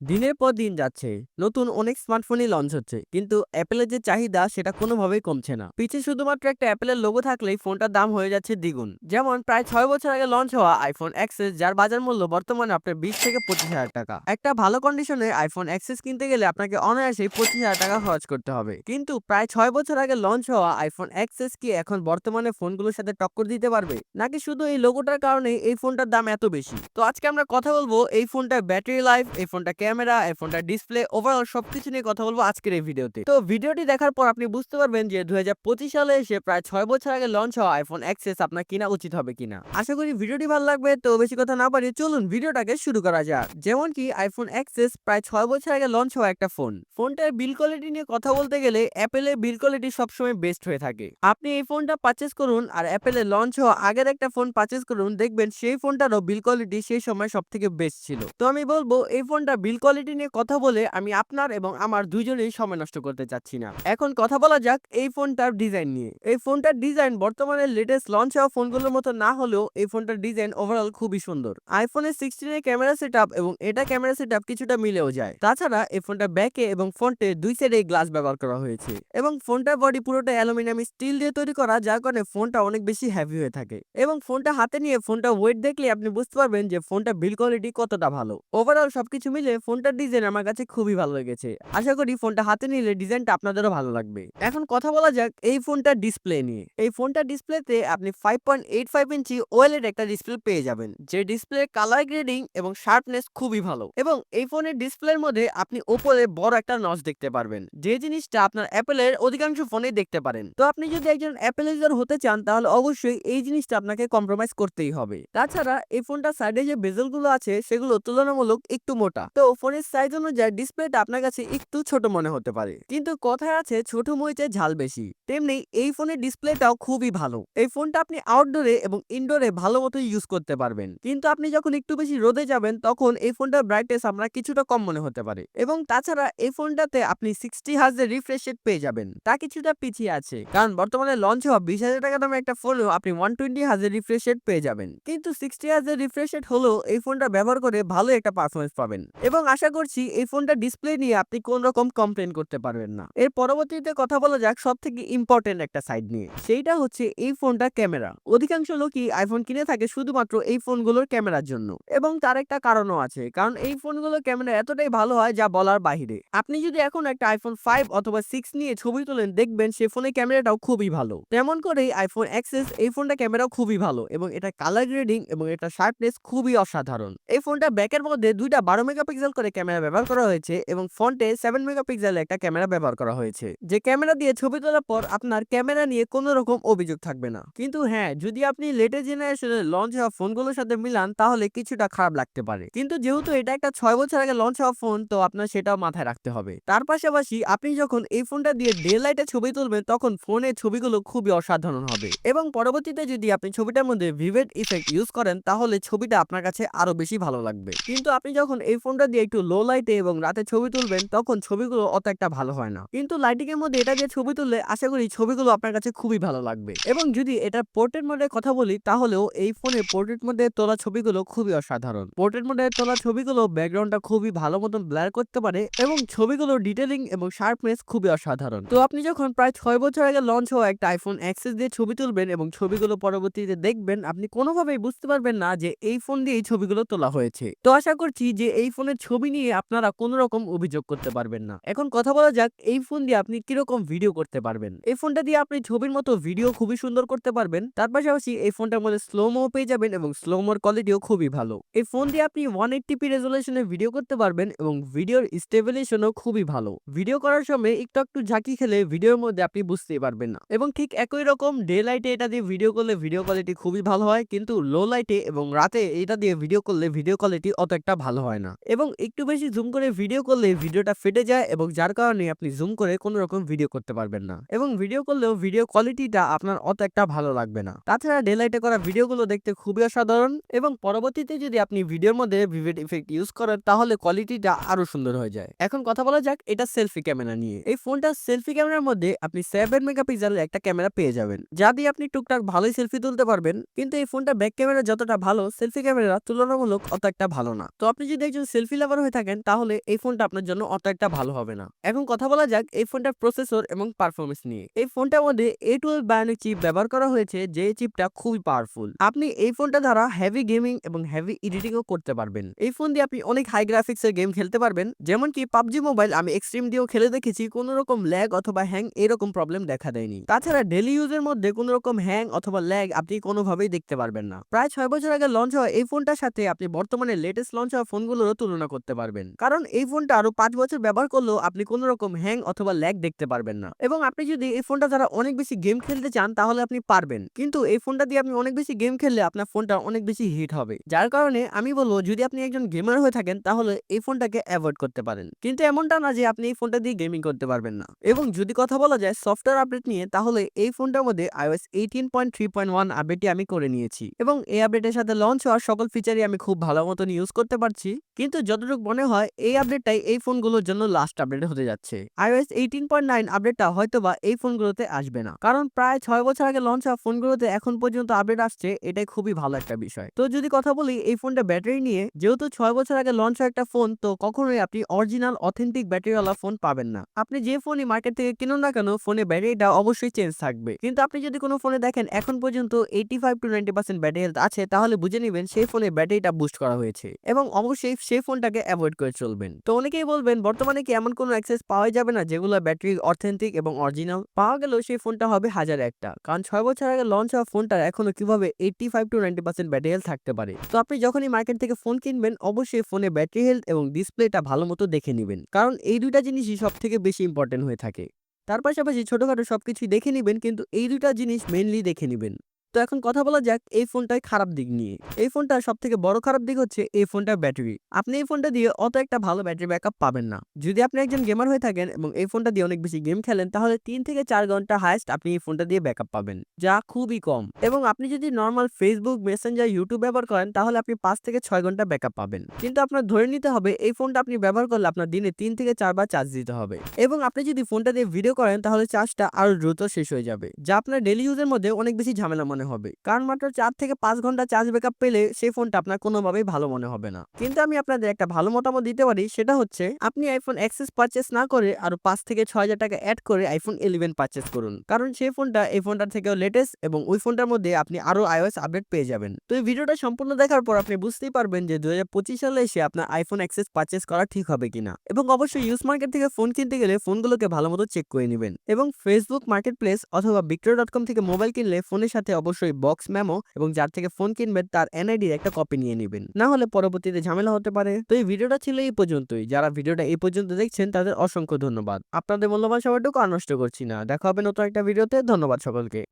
দিনের পর দিন যাচ্ছে। নতুন অনেক স্মার্টফোনই লঞ্চ হচ্ছে। কিন্তু অ্যাপেলের যে চাহিদা, সেটা কোনোভাবেই কমছে না। পিছে শুধুমাত্র একটা অ্যাপেলের লোগো থাকলেই ফোনটার দাম হয়ে যাচ্ছে দ্বিগুণ। যেমন প্রায় ছয় বছর আগে লঞ্চ হওয়া আইফোন এক্সেস যার বাজার মূল্য বর্তমানে আপনার বিশ থেকে পঁচিশ হাজার টাকা। একটা ভালো কন্ডিশনে আইফোন এক্সেস কিনতে গেলে আপনাকে অনায়াসেই পঁচিশ হাজার টাকা খরচ করতে হবে। কিন্তু প্রায় ছয় বছর আগে লঞ্চ হওয়া আইফোন এক্সেস কি এখন বর্তমানে ফোনগুলোর সাথে টক্কর দিতে পারবে? নাকি শুধু এই লোগোটার কারণে এই ফোনটার দাম এত বেশি? তো আজকে আমরা কথা বলব এই ফোনটার ব্যাটারি লাইফ এই ফোনটা ক্যামেরা এই ফোনটার ডিসপ্লে ওভারঅল সবকিছু নিয়ে কথা বলব আজকের এই ভিডিওতে। তো ভিডিওটি দেখার পর আপনি বুঝতে পারবেন যে দুই সালে এসে প্রায় ছয় বছর আগে লঞ্চ হওয়া আইফোন এক্সেস আপনার কিনা উচিত হবে কিনা। আশা করি ভিডিওটি ভালো লাগবে, তো বেশি কথা না পারি চলুন ভিডিওটাকে শুরু করা যাক। যেমন কি আইফোন এক্সেস প্রায় ছয় বছর আগে লঞ্চ হওয়া একটা ফোন ফোনটার বিল কোয়ালিটি নিয়ে কথা বলতে গেলে অ্যাপেলের বিল কোয়ালিটি সবসময় বেস্ট হয়ে থাকে। আপনি এই ফোনটা পারচেস করুন আর অ্যাপেলের লঞ্চ হওয়া আগের একটা ফোন পারচেস করুন, দেখবেন সেই ফোনটারও বিল কোয়ালিটি সেই সময় সব থেকে বেস্ট ছিল। তো আমি বলব, এই ফোনটা বিল কোয়ালিটি নিয়ে কথা বলে আমি আপনার এবং আমার দুজনেই সময় নষ্ট করতে চাচ্ছি না। এখন কথা বলা যাক এই ফোনটার ডিজাইন নিয়ে। এই ফোনটার ডিজাইন বর্তমানে লেটেস্ট লঞ্চ হওয়া ফোনগুলোর মতো না হলেও এই ফোনটার ডিজাইন ওভারঅল খুবই সুন্দর। আইফোনের সিক্সটিনের ক্যামেরা সেট এবং এটা ক্যামেরা সেট কিছুটা মিলেও যায়। তাছাড়া এই ফোনটা ব্যাকে এবং ফ্রন্টে দুই সাইডে গ্লাস ব্যবহার করা হয়েছে। এবং ফোনটার বডি পুরোটা অ্যালুমিনিয়াম স্টিল দিয়ে তৈরি করা, যার কারণে ফোনটা অনেক বেশি হেভি হয়ে থাকে। এবং ফোনটা হাতে নিয়ে ফোনটা ওয়েট দেখলে আপনি বুঝতে পারবেন যে ফোনটা বিল কোয়ালিটি কতটা ভালো। ওভারঅল সবকিছু মিলে ফোনটার ডিজাইন আমার কাছে খুবই ভালো লেগেছে। আশা করি ফোনটা হাতে নিলে ডিজাইনটা আপনাদেরও ভালো লাগবে। এখন কথা বলা যাক এই ফোনটার ডিসপ্লে নিয়ে। এই ফোনটার ডিসপ্লেতে আপনি five point eight five inch ওয়েলের একটা ডিসপ্লে পেয়ে যাবেন, যে ডিসপ্লে কালার গ্রেডিং এবং শার্পনেস খুবই ভালো। এবং এই ফোনের ডিসপ্লের মধ্যে আপনি ওপরে বড় একটা নচ দেখতে পারবেন, যে জিনিসটা আপনার অ্যাপেলের অধিকাংশ ফোনে দেখতে পারেন। তো আপনি যদি একজন অ্যাপেল ইউজার হতে চান, তাহলে অবশ্যই এই জিনিসটা আপনাকে কম্প্রোমাইজ করতেই হবে। তাছাড়া এই ফোনটার সাইডে যে বেজেলগুলো আছে, সেগুলো তুলনামূলক একটু মোটা। তো ফোনের সাইজ অনুযায়ী ডিসপ্লেটা আপনার কাছে একটু ছোট মনে হতে পারে। কিন্তু কথায় আছে, ছোট মরিচের ঝাল বেশি। তেমনি এই ফোনের ডিসপ্লেটাও খুবই ভালো। এই ফোনটা আপনি আউটডোরে এবং ইনডোরে ভালো মতো ইউজ করতে পারবেন। কিন্তু আপনি যখন একটু বেশি রোদে যাবেন, তখন এই ফোনটার ব্রাইটনেস আমরা কিছুটা কম মনে হতে পারে। এবং তাছাড়া এই ফোনটাতে আপনি সিক্সটি হাজার রিফ্রেশ রেট পেয়ে যাবেন। তা কিছুটা পিছিয়ে আছে। কারণ বর্তমানে লঞ্চ হওয়া বিশ হাজার টাকা দামে একটা ফোনেও আপনি ওয়ান টোয়েন্টি হাজার রিফ্রেশ রেট পেয়ে যাবেন। কিন্তু সিক্সটি হাজার রিফ্রেশ রেট হলেও এই ফোনটা ব্যবহার করে ভালো একটা পারফরমেন্স পাবেন। এবং আশা করছি এই ফোনটা ডিসপ্লে নিয়ে আপনি কোন রকম কমপ্লেন করতে পারবেন না। এর পরবর্তীতে কথা বলা যাক সব থেকে ইম্পর্টেন্ট একটা সাইড নিয়ে। সেইটা হচ্ছে এই ফোনটা ক্যামেরা। অধিকাংশ লোকই আইফোন কিনে থাকে শুধুমাত্র এই ফোনগুলোর ক্যামেরার জন্য। এবং তার একটা কারণও আছে। কারণ এই ফোনগুলোর ক্যামেরা এতটাই ভালো হয় যা বলার বাহিরে আপনি যদি এখন একটা আইফোন ফাইভ অথবা সিক্স নিয়ে ছবি তোলেন, দেখবেন সে ফোনের ক্যামেরাটাও খুবই ভালো। তেমন করেই আইফোন এক্সেস এই ফোনটা ক্যামেরাও খুবই ভালো এবং এটা কালার গ্রেডিং এবং এটা শার্পনেস খুবই অসাধারণ। এই ফোনটা ব্যাকের মধ্যে দুইটা বারো মেগাপিক্সেল করে ক্যামেরা ব্যবহার করা হয়েছে এবং ফ্রন্টে সেভেন মেগাপিক্সেল একটা ক্যামেরা ব্যবহার করা হয়েছে। যে ক্যামেরা দিয়ে ছবি তোলার পর আপনার ক্যামেরা নিয়ে কোনো রকম অভিযোগ থাকবে না। কিন্তু হ্যাঁ যদি আপনি লেটেস্ট জেনারেশনের লঞ্চ হওয়া ফোনগুলোর সাথে মিলান, তাহলে কিছুটা খারাপ লাগতে পারে। কিন্তু যেহেতু এটা একটা ছয় বছর আগে লঞ্চ হওয়া ফোন তো আপনার সেটাও মাথায় রাখতে হবে। তার পাশাপাশি আপনি যখন এই ফোনটা দিয়ে ডে লাইটে ছবি তুলবেন, তখন ফোনের ছবিগুলো খুবই অসাধারণ হবে। এবং পরবর্তীতে যদি আপনি ছবিটার মধ্যে ভিভেড ইফেক্ট ইউজ করেন, তাহলে ছবিটা আপনার কাছে আরও বেশি ভালো লাগবে। কিন্তু আপনি যখন এই ফোনটা দিয়ে একটু লো লাইটে এবং রাতে ছবি তুলবেন, তখন ছবিগুলো অত একটা ভালো হয় না। কিন্তু লাইটিং এর মধ্যে এটা দিয়ে ছবি তুললে আশা করি ছবিগুলো আপনার কাছে খুবই ভালো লাগবে। এবং যদি এটা পোর্ট্রেট মোডের কথা বলি, তাহলেও এই ফোনে পোর্ট্রেট মোডে তোলা ছবিগুলো খুবই অসাধারণ। পোর্ট্রেট মোডে তোলা ছবিগুলো ব্যাকগ্রাউন্ডটা খুবই ভালো মতন ব্লার করতে পারে এবং ছবিগুলো ডিটেলিং এবং শার্পনেস খুবই অসাধারণ। তো আপনি যখন প্রায় ছয় বছর আগে লঞ্চ হওয়া একটা আইফোন অ্যাক্সেস দিয়ে ছবি তুলবেন এবং ছবিগুলো পরবর্তীতে দেখবেন, আপনি কোনোভাবেই বুঝতে পারবেন না যে এই ফোন দিয়ে এই ছবিগুলো তোলা হয়েছে। তো আশা করছি যে এই ফোনের ছবি নিয়ে আপনারা কোনো রকম অভিযোগ করতে পারবেন না। এখন কথা বলা যাক, এই ফোন দিয়ে আপনি কীরকম ভিডিও করতে পারবেন? এই ফোনটা দিয়ে আপনি ছবির মতো ভিডিও খুবই সুন্দর করতে পারবেন। তার পাশাপাশি এই ফোনটার মধ্যে স্লো মো পেয়ে যাবেন এবং স্লো মোর কোয়ালিটিও খুবই ভালো। এই ফোন দিয়ে আপনি ওয়ান এইট্টি রেজলিউশনে ভিডিও করতে পারবেন এবং ভিডিওর স্টেবিলাইজেশনও খুবই ভালো। ভিডিও করার সময় একটু একটু ঝাঁকি খেলে ভিডিওর মধ্যে আপনি বুঝতেই পারবেন না। এবং ঠিক একই রকম ডে লাইটে এটা দিয়ে ভিডিও করলে ভিডিও কোয়ালিটি খুবই ভালো হয়, কিন্তু লো লাইটে এবং রাতে এটা দিয়ে ভিডিও করলে ভিডিও কোয়ালিটি অত একটা ভালো হয় না। এবং একটু বেশি জুম করে ভিডিও করলে ভিডিওটা ফেটে যায় এবং যার কারণে আপনি জুম করে কোনো রকম ভিডিও করতে পারবেন না। এবং ভিডিও করলেও ভিডিও কোয়ালিটিটা আপনার অত একটা ভালো লাগবে না। তাছাড়া ডেলাইটে করা ভিডিওগুলো দেখতে খুবই অসাধারণ এবং পরবর্তীতে যদি আপনি ভিডিওর মধ্যে ভিভিড ইফেক্ট ইউজ করেন, তাহলে কোয়ালিটিটা আরও সুন্দর হয়ে যায়। এখন কথা বলা যাক এটা সেলফি ক্যামেরা নিয়ে। এই ফোনটা সেলফি ক্যামেরার মধ্যে আপনি সেভেন মেগাপিক্সেলের একটা ক্যামেরা পেয়ে যাবেন। যা দিয়ে আপনি টুকটাক ভালোই সেলফি তুলতে পারবেন, কিন্তু এই ফোনটা ব্যাক ক্যামেরা যতটা ভালো সেলফি ক্যামেরা তুলনামূলক অত একটা ভালো না। তো আপনি যদি একজন সেলফি লাভার হয়ে থাকেন, তাহলে এই ফোনটা আপনার জন্য অত একটা ভালো হবে না। এখন কথা বলা যাক এই ফোনটার প্রসেসর এবং পারফরমেন্স নিয়ে। এই ফোনটার মধ্যে এ টুয়েলভ বায়োনিক চিপ ব্যবহার করা হয়েছে, যে চিপটা খুবই পাওয়ারফুল আপনি এই ফোনটা দ্বারা হেভি গেমিং এবং হেভি এডিটিংও করতে পারবেন। এই ফোন দিয়ে আপনি অনেক হাই গ্রাফিক্সের গেম খেলতে পারবেন, যেমন কি পাবজি মোবাইল আমি এক্সট্রিম দিয়েও খেলে দেখেছি, কোনো রকম ল্যাগ অথবা হ্যাং এরকম প্রবলেম দেখা দেয়নি। তাছাড়া ডেলি ইউজের মধ্যে কোনো রকম হ্যাং অথবা ল্যাগ আপনি কোনোভাবেই দেখতে পারবেন না। প্রায় ছয় বছর আগে লঞ্চ হওয়া এই ফোনটার সাথে আপনি বর্তমানে লেটেস্ট লঞ্চ হওয়া ফোনগুলোরও তুলনা করতে পারবেন। কারণ এই ফোনটা আরও পাঁচ বছর ব্যবহার করলেও আপনি কোনো রকম হ্যাং অথবা ল্যাগ দেখতে পারবেন না। এবং আপনি যদি এই ফোনটা দ্বারা অনেক বেশি গেম খেলতে চান, তাহলে আপনি পারবেন। কিন্তু এই ফোনটা দিয়ে আপনি অনেক বেশি গেম খেললে আপনার ফোনটা অনেক বেশি হিট হবে। যার কারণে আমি বলব, যদি আপনি একজন গেমার হয়ে থাকেন, তাহলে এই ফোনটাকে অ্যাভয়েড করতে পারেন। কিন্তু এমনটা না যে আপনি এই ফোনটা দিয়ে গেমিং করতে পারবেন না। এবং যদি কথা বলা যায় সফটওয়্যার আপডেট নিয়ে, তাহলে এই ফোনটার মধ্যে iOS eighteen point three point one আপডেটটি আমি করে নিয়েছি। এবং এই আপডেটের সাথে লঞ্চ হওয়ার সকল ফিচারই আমি খুব ভালো মতন ইউজ করতে পারছি। কিন্তু যতটুকু মনে হয়, এই আপডেটটাই এই ফোনগুলোর জন্য লাস্ট আপডেট হতে যাচ্ছে। iOS এইটিন পয়েন্ট নাইন আপডেটটা হয়তোবা এই ফোনগুলোতে আসবে না। কারণ প্রায় ছয় বছর আগে লঞ্চ হওয়া ফোনগুলোতে এখন পর্যন্ত আপডেট আসছে, এটাই খুবই ভালো একটা বিষয়। তো যদি কথা বলি, এই ফোনটা ব্যাটারি নিয়ে, যেহেতু ছয় বছর আগে লঞ্চ হওয়া একটা ফোন তো কখনোই আপনি অরিজিনাল অথেন্টিক ব্যাটারিওয়ালা ফোন পাবেন না। আপনি যে ফোনই মার্কেট থেকে কিনুন না কেন ফোনে ব্যাটারিটা অবশ্যই চেঞ্জ থাকবে। কিন্তু আপনি যদি কোনো ফোনে দেখেন, এখন পর্যন্ত eighty five two ninety percent battery health আছে, তাহলে বুঝে নেবেন সেই ফোনে ব্যাটারিটা বুস্ট করা হয়েছে। এবং অবশ্যই সেই ফোনটাকে অ্যাভয়েড করে চলবেন। তো অনেকেই বলবেন, বর্তমানে কি এমন কোনো অ্যাক্সেস পাওয়া যাবে না যেগুলো ব্যাটারি অথেন্টিক এবং অরিজিনাল পাওয়া গেলেও সেই ফোনটা হবে হাজার একটা। কারণ ছয় বছর আগে লঞ্চ হওয়া ফোনটা এখনও কীভাবে eighty five two ninety percent battery health থাকতে পারে? তো আপনি যখনই মার্কেট থেকে ফোন কিনবেন, অবশ্যই ফোনে ব্যাটারি হেলথ এবং ডিসপ্লেটা ভালো মতো দেখে নেবেন। কারণ এই দুইটা জিনিসই সব থেকে বেশি ইম্পর্টেন্ট হয়ে থাকে। তার পাশাপাশি ছোটখাটো সবকিছুই দেখে নেবেন, কিন্তু এই দুইটা জিনিস মেনলি দেখে নেবেন। তো এখন কথা বলা যাক এই ফোনটার খারাপ দিক নিয়ে। এই ফোনটার সব থেকে বড় খারাপ দিক হচ্ছে এই ফোনটার ব্যাটারি। আপনি এই ফোনটা দিয়ে অত একটা ভালো ব্যাটারি ব্যাকআপ পাবেন না। যদি আপনি একজন গেমার হয়ে থাকেন এবং এই ফোনটা দিয়ে অনেক বেশি গেম খেলেন, তাহলে তিন থেকে চার ঘণ্টা হাইস্ট আপনি এই ফোনটা দিয়ে ব্যাকআপ পাবেন, যা খুবই কম। এবং আপনি যদি নর্মাল ফেসবুক মেসেঞ্জার ইউটিউব ব্যবহার করেন, তাহলে আপনি পাঁচ থেকে ছয় ঘণ্টা ব্যাকআপ পাবেন। কিন্তু আপনার ধরে নিতে হবে, এই ফোনটা আপনি ব্যবহার করলে আপনার দিনে তিন থেকে চারবার চার্জ দিতে হবে। এবং আপনি যদি ফোনটা দিয়ে ভিডিও করেন, তাহলে চার্জটা আরও দ্রুত শেষ হয়ে যাবে, যা আপনার ডেলি ইউজের মধ্যে অনেক বেশি ঝামেলা মনে হবে। কারণ মাত্র চার থেকে পাঁচ ঘণ্টা চার্জ ব্যাকআপ পেলে সেই ফোনটা আপনার কোনোভাবেই ভালো মনে হবে না। কিন্তু আমি আপনাদের একটা ভালো মতামত দিতে পারি, সেটা হচ্ছে আপনি আইফোন এক্সেস পারচেস না করে আরও পাঁচ থেকে ছয় হাজার টাকা অ্যাড করে আইফোন ইলেভেন পারচেস করুন। কারণ সেই ফোনটা এই ফোনটার থেকেও লেটেস্ট এবং ওই ফোনটার মধ্যে আপনি আরও আইওএস আপডেট পেয়ে যাবেন। তো এই ভিডিওটা সম্পূর্ণ দেখার পর আপনি বুঝতেই পারবেন যে দু হাজার পঁচিশ সালে এসে আপনার আইফোন এক্সেস পারচেস করা ঠিক হবে কিনা। এবং অবশ্যই ইউজ মার্কেট থেকে ফোন কিনতে গেলে ফোনগুলোকে ভালো মতো চেক করে নেবেন। এবং ফেসবুক মার্কেট প্লেস অথবা বিক্রয় ডট কম থেকে মোবাইল কিনলে ফোনের সাথে অবশ্যই বক্স মেমো এবং যার থেকে ফোন কিনবেন তার এনআইডির একটা কপি নিয়ে নেবেন। না হলে পরবর্তীতে ঝামেলা হতে পারে। তো এই ভিডিওটা ছিল এই পর্যন্তই। যারা ভিডিওটা এই পর্যন্ত দেখছেন, তাদের অসংখ্য ধন্যবাদ। আপনাদের মূল্যবান সময়টুকু আর নষ্ট করছি না। দেখা হবে নতুন একটা ভিডিওতে। ধন্যবাদ সকলকে।